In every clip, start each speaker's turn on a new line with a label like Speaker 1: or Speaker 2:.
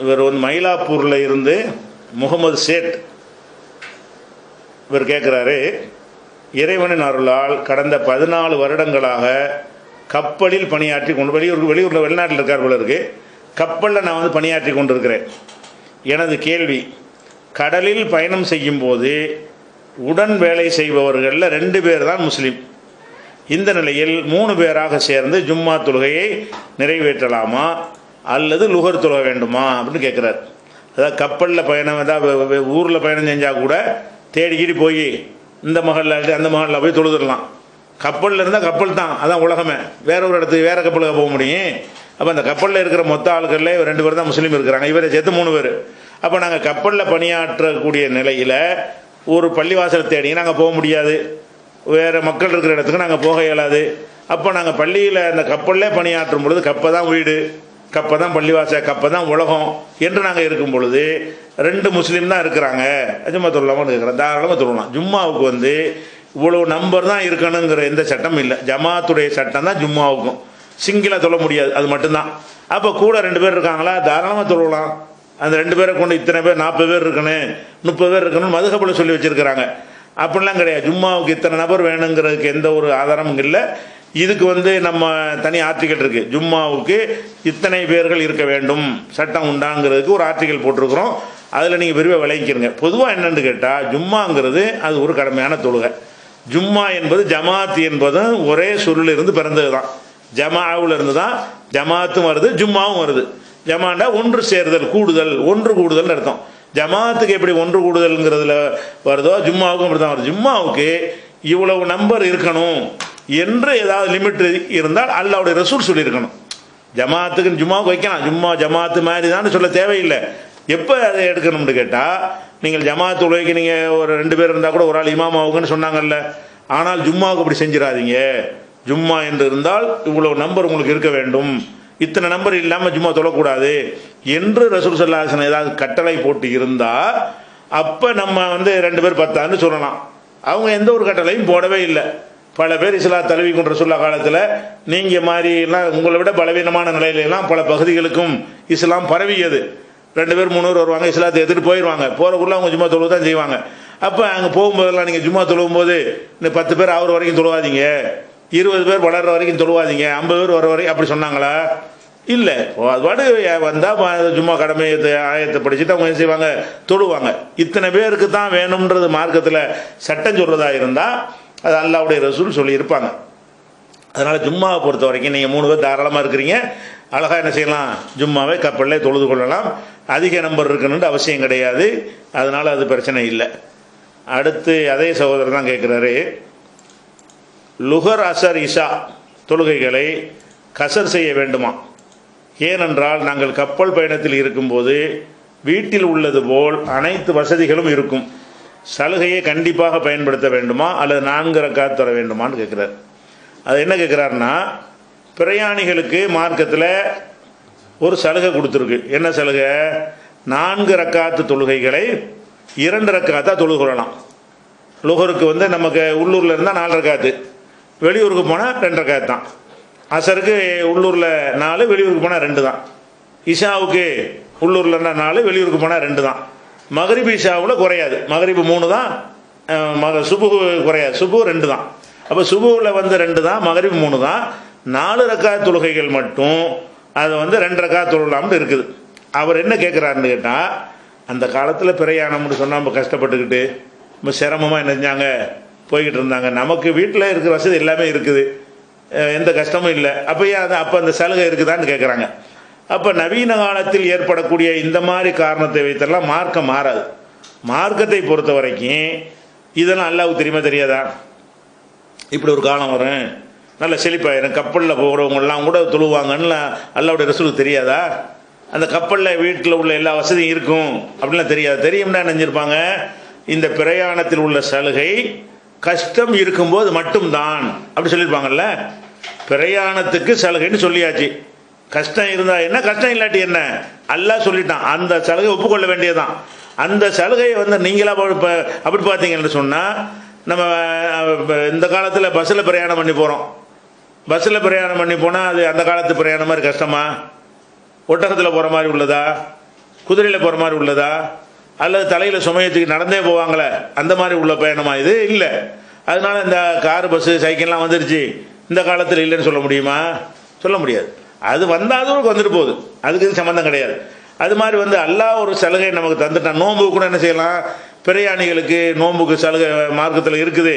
Speaker 1: இவர் வந்து மயிலாப்பூரில் இருந்து முகமது சேட் இவர் கேட்குறாரு இறைவனின் அருளால் கடந்த பதினாலு வருடங்களாக கப்பலில் பணியாற்றி கொண்டு வெளியூர் வெளியூரில் வெளிநாட்டில் இருக்கார் போல இருக்கு. கப்பலில் நான் வந்து பணியாற்றி கொண்டிருக்கிறேன். எனது கேள்வி கடலில் பயணம் செய்யும்போது உடன் வேலை செய்பவர்களில் ரெண்டு பேர் தான் முஸ்லீம். இந்த நிலையில் மூணு பேராக சேர்ந்து ஜும்மா தொழுகையை நிறைவேற்றலாமா? அல்லது லுகர் தொழ வேண்டுமா அப்படின்னு கேட்குறாரு அதாவது கப்பலில் பயணம் ஏதாவது ஊரில் பயணம் செஞ்சால் கூட தேடிக்கிட்டு போய் இந்த மகளில் அந்த மகளில் போய் தொழுதுடலாம். கப்பலில் இருந்தால் கப்பல் தான் அதான் உலகமே. வேற ஒரு இடத்துக்கு வேறு கப்பலுக்கு போக முடியும். அப்போ அந்த கப்பலில் இருக்கிற மொத்த ஆள்களில் ரெண்டு பேர் தான் முஸ்லீம் இருக்கிறாங்க. இவரை சேர்த்து மூணு பேர். அப்போ நாங்கள் கப்பலில் பணியாற்றக்கூடிய நிலையில் ஒரு பள்ளிவாசலை தேடி நாங்கள் போக முடியாது. வேறு மக்கள் இருக்கிற இடத்துக்கு நாங்கள் போக இயலாது. அப்போ நாங்கள் பள்ளியில் அந்த கப்பல்லே பணியாற்றும் பொழுது கப்பை தான் வீடு. கப்பை தான் பள்ளிவாச கப்பை தான் உலகம் என்று நாங்கள் இருக்கும் பொழுது ரெண்டு முஸ்லீம் தான் இருக்கிறாங்க. ஜும்மா தொழலாமான்னு இருக்கிறோம் தாராளமாக தொழலாம். ஜும்மாவுக்கு வந்து இவ்வளோ நம்பர் தான் இருக்கணுங்கிற எந்த சட்டம் இல்லை. ஜமாத்துடைய சட்டம் தான் ஜும்மாவுக்கும். சிங்கிளாக தொழ முடியாது. அது மட்டும்தான். அப்போ கூட ரெண்டு பேர் இருக்காங்களா? தாராளமாக தொழலாம். அந்த ரெண்டு பேரை கொண்டு இத்தனை பேர் நாற்பது பேர் இருக்கணும் முப்பது பேர் இருக்கணும் மதுகப்பில் சொல்லி வச்சுருக்கிறாங்க. அப்படிலாம் கிடையாது. ஜும்மாவுக்கு இத்தனை நபர் வேணுங்கிறதுக்கு எந்த ஒரு ஆதாரமும் இல்லை. இதுக்கு வந்து நம்ம தனி ஆர்டிக்கல் இருக்குது ஜும்மாவுக்கு இத்தனை பேர்கள் இருக்க வேண்டும். சட்டம் உண்டாங்கிறதுக்கு ஒரு ஆர்டிக்கல் போட்டிருக்கிறோம். அதில் நீங்கள் விரிவாக விளங்கிக்கிறங்க பொதுவாக என்னென்னு கேட்டால் ஜும்மாங்கிறது அது ஒரு கடமையான தொழுகை. ஜும்மா என்பது ஜமாத் என்பதும் ஒரே சொல்லிலிருந்து பிறந்தது தான் ஜமாவில் இருந்து தான் ஜமாத்தும் வருது ஜும்மாவும் வருது. ஜமாண்டா ஒன்று சேர்தல் கூடுதல் ஒன்று கூடுதல் அர்த்தம். ஜமாத்துக்கு எப்படி ஒன்று கூடுதல்ங்கிறதுல வருதோ ஜும்மாவுக்கும் அப்படி தான் வருது. ஜும்மாவுக்கு இவ்வளவு நம்பர் இருக்கணும். என்று ஏதாவது லிமிட் இருந்தால் அல்லாவுடைய ரசூல் சொல்லியிருக்கணும். ஜமாத்துக்கு ஜும்மாவுக்கு வைக்கலாம். ஜும்மா ஜமாத்து மாதிரி தான் சொல்ல தேவையில்லை. எப்போ அதை எடுக்கணும்னு கேட்டால் நீங்கள் ஜமாத்து உலகைக்கு நீங்கள் ஒரு ரெண்டு பேர் இருந்தால் கூட ஒரு ஆள் இமாமாவுக்குன்னு சொன்னாங்கல்ல. ஆனால் ஜும்மாவுக்கு அப்படி செஞ்சிடாதீங்க. ஜும்மா என்று இருந்தால் இவ்வளோ நம்பர் உங்களுக்கு இருக்க வேண்டும். இத்தனை நம்பர் இல்லாமல் ஜும்மா தொழக்கூடாது என்று ரசூல் சல்லாசன் ஏதாவது கட்டளை போட்டு இருந்தால் அப்போ நம்ம வந்து ரெண்டு பேர் பத்தான்னு சொல்லலாம். அவங்க எந்த ஒரு கட்டளையும் போடவே இல்லை. பல பேர் இஸ்லாம் தழுவி கொண்ட சொல்ல காலத்தில் நீங்கள் மாதிரிலாம் உங்களை விட பலவீனமான நிலையில பல பகுதிகளுக்கும் இஸ்லாம் பரவியது. ரெண்டு பேர் மூணு பேர் வருவாங்க இஸ்லாத்தை எடுத்துகிட்டு போயிடுவாங்க போகிறக்குள்ள அவங்க ஜும்மா தொழுவு தான் செய்வாங்க. அப்போ அங்கே போகும்போதெல்லாம் நீங்கள் ஜும்மா தொழுவும் போது இந்த பத்து பேர் ஆகிற வரைக்கும் தொழுவாதீங்க. இருபது பேர் வளர்ற வரைக்கும் தொழுவாதீங்க. ஐம்பது பேர் வர வரைக்கும் அப்படி சொன்னாங்களா? இல்லை. அது பாடு வந்தால் சும்மா கடமையத்தை ஆயத்தை படிச்சுட்டு அவங்க என்ன செய்வாங்க? தொழுவாங்க. இத்தனை பேருக்கு தான் வேணும்ன்றது மார்க்கத்தில் சட்டம் சொல்கிறதா இருந்தால் அது அல்லாவுடைய ரசூல் சொல்லியிருப்பாங்க. அதனால் ஜும்மாவை பொறுத்த வரைக்கும் நீங்கள் மூணு பேர் தாராளமாக இருக்கிறீங்க. அழகாக என்ன செய்யலாம்? ஜும்மாவை கப்பலில் தொழுது கொள்ளலாம். அதிக நம்பர் இருக்கணுன்ற அவசியம் கிடையாது. அதனால் அது பிரச்சனை இல்லை. அடுத்து அதே சகோதரர் தான் கேட்குறாரு லுகர் அசர் இஷா தொழுகைகளை கசர் செய்ய வேண்டுமா? ஏனென்றால் நாங்கள் கப்பல் பயணத்தில் இருக்கும்போது வீட்டில் உள்ளது போல் அனைத்து வசதிகளும் இருக்கும். சலுகையை கண்டிப்பாக பயன்படுத்த வேண்டுமா? அல்லது நான்கு ரக்கா தர வேண்டுமான்னு கேட்குறாரு. அது என்ன கேட்குறாருன்னா பிரயாணிகளுக்கு மார்க்கத்தில் ஒரு சலுகை கொடுத்துருக்கு. என்ன சலுகை? நான்கு ரக்காத்து தொழுகைகளை இரண்டு ரக்காத்தாக தொழுது கொள்ளலாம். லுகருக்கு வந்து நமக்கு உள்ளூரில் இருந்தால் நாலு ரக்காத்து வெளியூருக்கு போனால் ரெண்டு ரக்காத்து தான். அசருக்கு உள்ளூரில் நாலு வெளியூருக்கு போனால் ரெண்டு தான். இஷாவுக்கு உள்ளூரில் இருந்தால் நாலு வெளியூருக்கு போனால் ரெண்டு தான். மகரிபு இஷாவில் குறையாது. மகரிபு மூணு தான் மக சுபு குறையாது. சுபு ரெண்டு தான் அப்போ சுபுவில் வந்து ரெண்டு தான் மகரிபு மூணு தான் நாலு ரக்கா தொழுகைகள் மட்டும் அது வந்து ரெண்டு ரக்கா தொழலாம்னு இருக்குது. அவர் என்ன கேட்குறாருன்னு கேட்டால் அந்த காலத்தில் பிரயாணம்னு சொன்னால் நம்ம கஷ்டப்பட்டுக்கிட்டு ரொம்ப சிரமமாக என்ன செஞ்சாங்க? போய்கிட்டு இருந்தாங்க. நமக்கு வீட்டில் இருக்கிற வசதி எல்லாமே இருக்குது. எந்த கஷ்டமும் இல்லை. அப்போ ஏன் அது அப்போ அந்த சலுகை இருக்குதான்னு கேட்குறாங்க அப்போ நவீன காலத்தில் ஏற்படக்கூடிய இந்த மாதிரி காரணத்தை வைத்தெல்லாம் மார்க்கம் மாறாது. மார்க்கத்தை பொறுத்த வரைக்கும் இதெல்லாம் அல்லாவுக்கு தெரியுமா தெரியாதா? இப்படி ஒரு காலம் வரும். நல்ல செழிப்பாயிரும். கப்பலில் போகிறவங்கெல்லாம் கூட தொழுவாங்கன்னு அல்லாவுடைய ரசூலுக்கு தெரியாதா? அந்த கப்பலில் வீட்டில் உள்ள எல்லா வசதியும் இருக்கும் அப்படின்லாம் தெரியாது. தெரியும்னா நினைஞ்சிருப்பாங்க இந்த பிரயாணத்தில் உள்ள சலுகை கஷ்டம் இருக்கும்போது மட்டும்தான். அப்படி சொல்லியிருப்பாங்கல்ல பிரயாணத்துக்கு சலுகைன்னு சொல்லியாச்சு. கஷ்டம் இருந்தா என்ன? கஷ்டம் இல்லாட்டி என்ன? அல்லாஹ் சொல்லிட்டான். அந்த சலுகை ஒப்புக்கொள்ள வேண்டியதுதான். அந்த சலுகையை வந்து நீங்களா அப்படி பார்த்தீங்கன்னு சொன்னால் நம்ம இந்த காலத்தில் பஸ்ஸில் பிரயாணம் பண்ணி போகிறோம் பஸ்ஸில் பிரயாணம் பண்ணி போனால் அது அந்த காலத்து பிரயாணம் மாதிரி கஷ்டமா? ஒட்டகத்தில் போகிற மாதிரி உள்ளதா? குதிரையில் போகிற மாதிரி உள்ளதா? அல்லது தலையில் சுமையத்துக்கு நடந்தே போவாங்களே? அந்த மாதிரி உள்ள பயணமா இது? இல்லை. அதனால இந்த கார் பஸ்ஸு சைக்கிள்லாம் வந்துருச்சு. இந்த காலத்தில் இல்லைன்னு சொல்ல முடியுமா? சொல்ல முடியாது. அது வந்தாலும் வந்துட்டு போகுது. அதுக்கு இது சம்மந்தம் கிடையாது. அது மாதிரி வந்து எல்லா ஒரு சலுகை நமக்கு தந்துட்டான் நோன்பு கூட என்ன செய்யலாம்? பிரயாணிகளுக்கு நோன்புக்கு சலுகை மார்க்கத்தில் இருக்குது.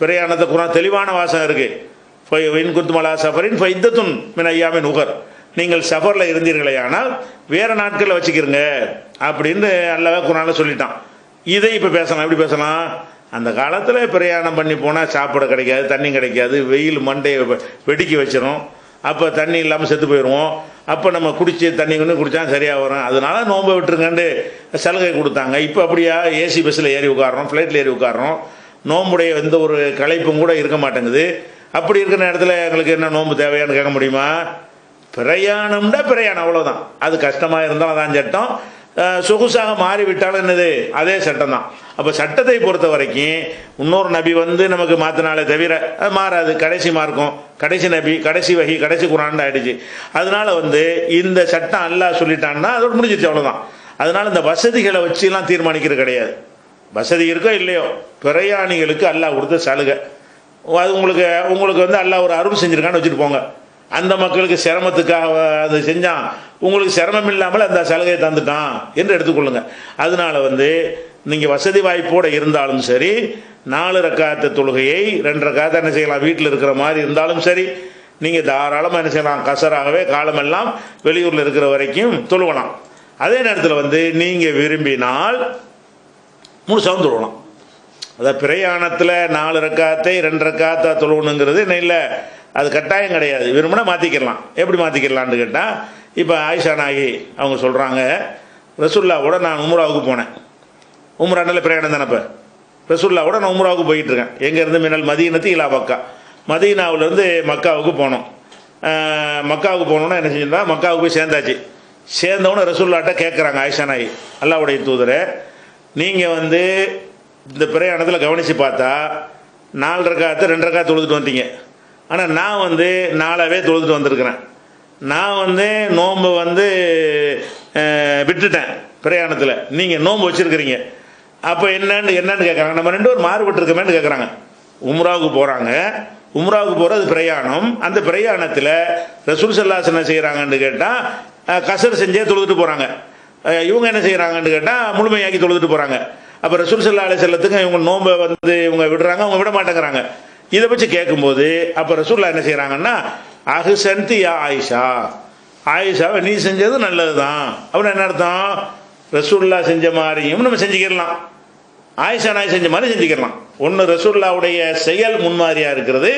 Speaker 1: பிரயாணத்தை குரான் தெளிவான வாசகம் இருக்குது வின் குத்துமலா சஃபரின் ஃபைத்தத்துன் மின் ஐயாமின் உகர் நீங்கள் சஃபரில் இருந்தீர்களே ஆனால் வேறு நாட்களில் வச்சுக்கிறங்க அப்படின்னு அல்லாவே குரான சொல்லிட்டான். இதை இப்போ பேசலாம். எப்படி பேசலாம்? அந்த காலத்தில் பிரயாணம் பண்ணி போனால் சாப்பிட கிடைக்காது தண்ணி கிடைக்காது வெயில் மண்டையை வெடிக்க வச்சிடும் அப்போ தண்ணி இல்லாமல் செத்து போயிடுவோம் அப்போ நம்ம குடித்து தண்ணி கொண்டு குடித்தா சரியாக வரும். அதனால நோன்பை விட்டுருங்கன்ட்டு சலுகை கொடுத்தாங்க. இப்போ அப்படியா ஏசி பஸ்ஸில் ஏறி உட்காரோம் ஃப்ளைட்டில் ஏறி உட்காரோம் நோம்புடைய எந்த ஒரு களைப்பும் கூட இருக்க மாட்டேங்குது. அப்படி இருக்கிற நேரத்தில் எங்களுக்கு என்ன நோன்பு தேவையான்னு கேட்க முடியுமா? பிரயாணம்னா பிரயாணம் அவ்வளோதான் அது கஷ்டமாக இருந்தால் அதான் சட்டம். சொகுசாக மாறிவிட்டாலும் என்னது? அதே சட்டம் தான் அப்போ சட்டத்தை பொறுத்த வரைக்கும் இன்னொரு நபி வந்து நமக்கு மாற்றினாலே தவிர அது மாறாது. கடைசி மார்க்கம். கடைசி நபி கடைசி வகி கடைசி குரான் ஆயிடுச்சு. அதனால வந்து இந்த சட்டம் அல்லாஹ் சொல்லிட்டான்னா அதோட முடிஞ்சிச்சு அவ்வளோதான் அதனால இந்த வசதிகளை வச்சுலாம் தீர்மானிக்கிறது கிடையாது. வசதி இருக்கோ இல்லையோ பிரயாணிகளுக்கு அல்லாஹ் கொடுத்த சலுகை. அது உங்களுக்கு உங்களுக்கு வந்து அல்லாஹ் ஒரு அருள் செஞ்சுருக்கான்னு வச்சுட்டு போங்க. அந்த மக்களுக்கு சிரமத்துக்காக அது செஞ்சான். உங்களுக்கு சிரமம் இல்லாமல் அந்த சலுகையை தந்துட்டான் என்று எடுத்துக்கொள்ளுங்க. அதனால வந்து நீங்கள் வசதி வாய்ப்போடு இருந்தாலும் சரி நாலு ரக்காத்த தொழுகையை ரெண்டு ரக்காத்த என்ன செய்யலாம் வீட்டில் இருக்கிற மாதிரி இருந்தாலும் சரி நீங்கள் தாராளமாக என்ன செய்யலாம் கசராகவே காலமெல்லாம் வெளியூரில் இருக்கிற வரைக்கும் தொழுவலாம். அதே நேரத்தில் வந்து நீங்கள் விரும்பினால் முழுசாகவும் தொழுவலாம். அதாவது பிரயாணத்தில் நாலு ரக்காத்தை ரெண்டு ரக்காத்தா தொழுவணுங்கிறது என்ன இல்லை. அது கட்டாயம் கிடையாது. விரும்பினா மாற்றிக்கிடலாம் எப்படி மாற்றிக்கிடலான்னு கேட்டால் இப்போ ஆயிஷா நாயி அவங்க சொல்கிறாங்க ரசுல்லாவோட நான் உம்ராவுக்கு போனேன். உம்ராண்டில் பிரயாணம் தானே இப்போ ரசுல்லாவோட நான் உம்ராவுக்கு போயிட்டுருக்கேன் எங்கேருந்து மின்னல் மதீனத்து இலா மக்கா. மதீனாவிலேருந்து மக்காவுக்கு போனோம். மக்காவுக்கு போனோன்னா என்ன செஞ்சா மக்காவுக்கு போய் சேர்ந்தாச்சு. சேர்ந்தவொன்னே ரசுல்லாட்ட கேட்குறாங்க ஆயிஷா நாயி அல்லாவுடைய தூதரை நீங்கள் வந்து இந்த பிரயாணத்தில் கவனித்து பார்த்தா நாலு ரக்காத்து ரெண்டு ரக்காத்து தொழுதுட்டு வந்தீங்க ஆனால் நான் வந்து நாளாகவே தொழுதுட்டு வந்திருக்கிறேன். நான் வந்து நோன்பு வந்து விட்டுட்டேன் பிரயாணத்தில். நீங்கள் நோன்பு வச்சுருக்கிறீங்க. அப்போ என்னன்னு என்னன்னு கேட்குறாங்க நம்ம ரெண்டு பேரும் மாறுபட்டுருக்கோமேன்னு கேட்குறாங்க உம்ராவுக்கு போகிறாங்க உம்ராவுக்கு போகிறது பிரயாணம். அந்த பிரயாணத்தில் ரசூல் சல்லாஸ் என்ன செய்கிறாங்கன்னு கேட்டால் கசர் செஞ்சே தொழுதுட்டு போகிறாங்க இவங்க என்ன செய்கிறாங்கன்னு கேட்டால் முழுமையாக்கி தொழுதுட்டு போகிறாங்க அப்போ ரசூல் சல்லா அலி செல்லத்துக்கு இவங்க நோன்பை வந்து இவங்க விடுறாங்க அவங்க விட மாட்டேங்கிறாங்க. இதை வச்சு கேட்கும்போது அப்போ ரசூல்லா என்ன செய்கிறாங்கன்னா அஹுசன்தி யா ஆயிஷா. ஆயிஷாவை நீ செஞ்சது நல்லது தான் அப்படின்னு என்ன அர்த்தம்? ரசூல்லா செஞ்ச மாதிரியும் நம்ம செஞ்சுக்கிடலாம். ஆயிஷா நாய் செஞ்ச மாதிரி செஞ்சுக்கிடலாம். ஒன்று ரசூல்லாவுடைய செயல் முன்மாதிரியாக இருக்கிறது.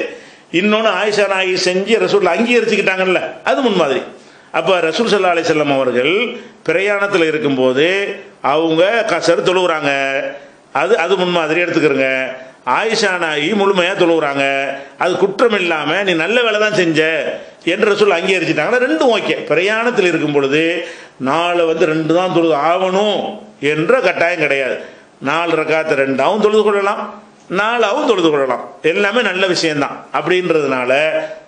Speaker 1: இன்னொன்று ஆயிஷா நாய் செஞ்சு ரசூல்லா அங்கீகரிச்சுக்கிட்டாங்கல்ல அது முன்மாதிரி. அப்போ ரசூல் சல்லா அலிசல்லம் அவர்கள் பிரயாணத்தில் இருக்கும்போது அவங்க கசர் தொழுகிறாங்க அது அது முன்மாதிரி எடுத்துக்கிறோங்க. ஆயிஷானாகி முழுமையாக தொழுகிறாங்க அது குற்றம் இல்லாமல் நீ நல்ல வேலை தான் செஞ்ச என்று சொல்ல அங்கீகரிச்சிட்டாங்கன்னா ரெண்டும் ஓகே. பிரயாணத்தில் இருக்கும் பொழுது நாலு வந்து ரெண்டு தான் தொழுது ஆகணும் என்ற கட்டாயம் கிடையாது. நாலு ரக்காத்து ரெண்டாவும் தொழுது கொள்ளலாம். நாலாவும் தொழுது கொள்ளலாம். எல்லாமே நல்ல விஷயம்தான். அப்படின்றதுனால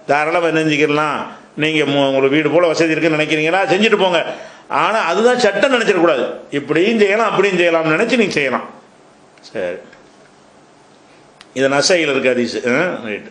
Speaker 1: தாராளமாக நினைஞ்சிக்கலாம் நீங்கள் உங்களுக்கு வீடு போல் வசதி இருக்குன்னு நினைக்கிறீங்களா? செஞ்சுட்டு போங்க. ஆனால் அதுதான் சட்டம் நினச்சிடக்கூடாது. இப்படியும் செய்யலாம் அப்படியும் செய்யலாம்னு நினச்சி நீங்கள் செய்யலாம். சரி. இது நசையில் இருக்க அதிசு ரைட்டு